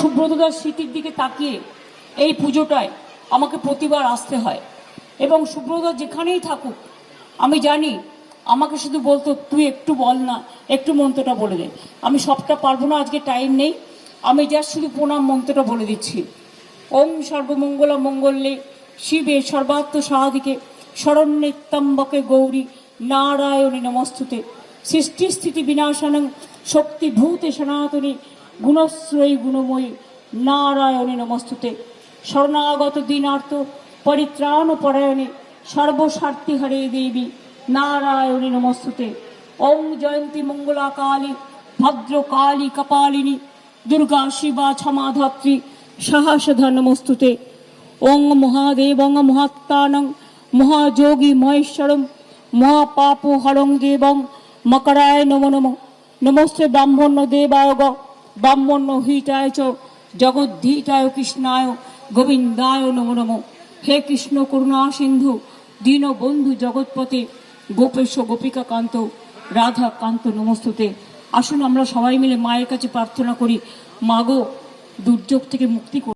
সুব্রতদার স্মৃতির দিকে তাকিয়ে এই পুজোটায় আমাকে প্রতিবার আসতে হয়। এবং সুব্রতদা যেখানেই থাকুক, আমি জানি আমাকে শুধু বলতো, তুই একটু বল না, একটু মন্ত্রটা বলে দে। আমি সবটা পারব না, আজকে টাইম নেই। আমি জাস্ট শুধু প্রণাম মন্ত্রটা বলে দিচ্ছি। ওম সর্বমঙ্গলা মঙ্গলে শিবে সর্বাত্ম সাহাদিকে শরণ্যেত্তম্বকে গৌরী নারায়ণী নমস্তুতে। সৃষ্টি স্থিতি বিনাশনং শক্তিভূতে সনাতনী গুণশ্রয়ী, গুণময়ী, নারায়ণী নমস্তুতে। শরণাগত দীনার্থ পরিত্রাণ পরায়ণে সর্বস্বার্থী হরে দেবী, নারায়ণে নমস্তুতে। ওম জয়ন্তী মঙ্গলা কালী ভদ্র কালী কপালিনী, দুর্গা শিবা ক্ষমাধাত্রী সাহসধা নমস্তুতে। ওং মহাদেবং মহাত্মানং, মহাযোগী মহেশ্বরম, মহাপাপ হরং দেবং, মকরায় নম নম। নমস্তে ব্রাহ্মণ্য দেবায় ব্রাহ্মণ্য হিতায় চ, জগদ্ধীতায় কৃষ্ণায় গোবিন্দায় নম নম। হে কৃষ্ণ করুণা সিন্ধু দীন বন্ধু জগৎপথে গোপেশ গোপিকা কান্ত রাধা কান্ত নমস্তুতে। আসুন আমরা সবাই মিলে মায়ের কাছে প্রার্থনা করি মাগো দুর্যোগ থেকে মুক্তি